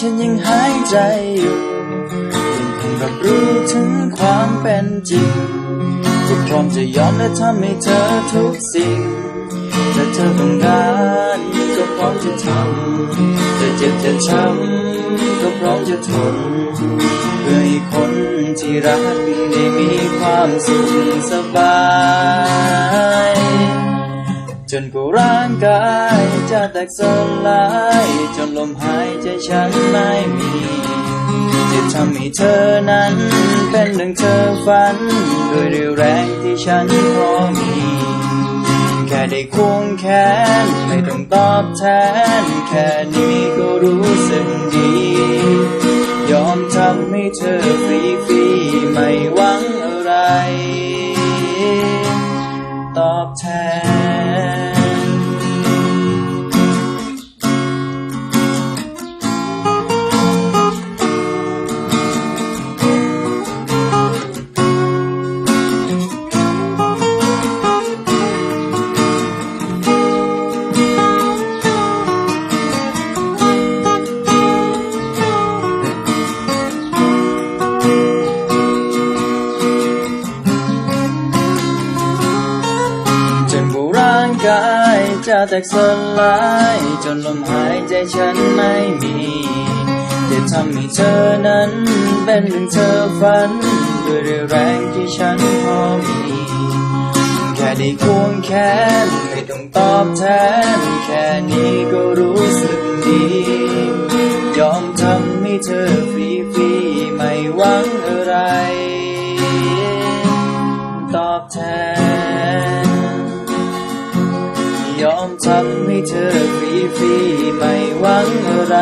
ฉันยังหายใจอยู่ยังคงรับรู้ถึงความเป็นจริงก็พร้อมจะยอมและทำให้เธอทุกสิ่งถ้าเธอต้องการก็พร้อมจะทำจะเจ็บจะช้ำก็พร้อมจะทน เพื่อให้คนที่รักได้มีความสุขสบาย นกูร่างกายจะแตกสลายจนลมหายใจฉันไม่มีจะทำให้เธอนั้น เป็นดังเธอฝันด้วยเรี่ยวแรงที่ฉันพอมีแค่ได้ควงแขนไม่ต้องตอบแทน แค่นี้ก็รู้สึกดี ยอมทำให้เธอฟรีฟรี กายจะแตกสลายจนลมหายใจฉันไม่มีจะทำให้เธอนั้นเป็นดังเธอฝันด้วยแรงที่ฉันพอมีแค่ได้ควงแขนไม่ต้องตอบแทนแค่นี้ก็รู้สึกดี ยอมทำให้เธอฟรีฟรีๆไม่หวังอะไร ตอบแทน เธอฟรีฟรีๆไม่หวังอะไร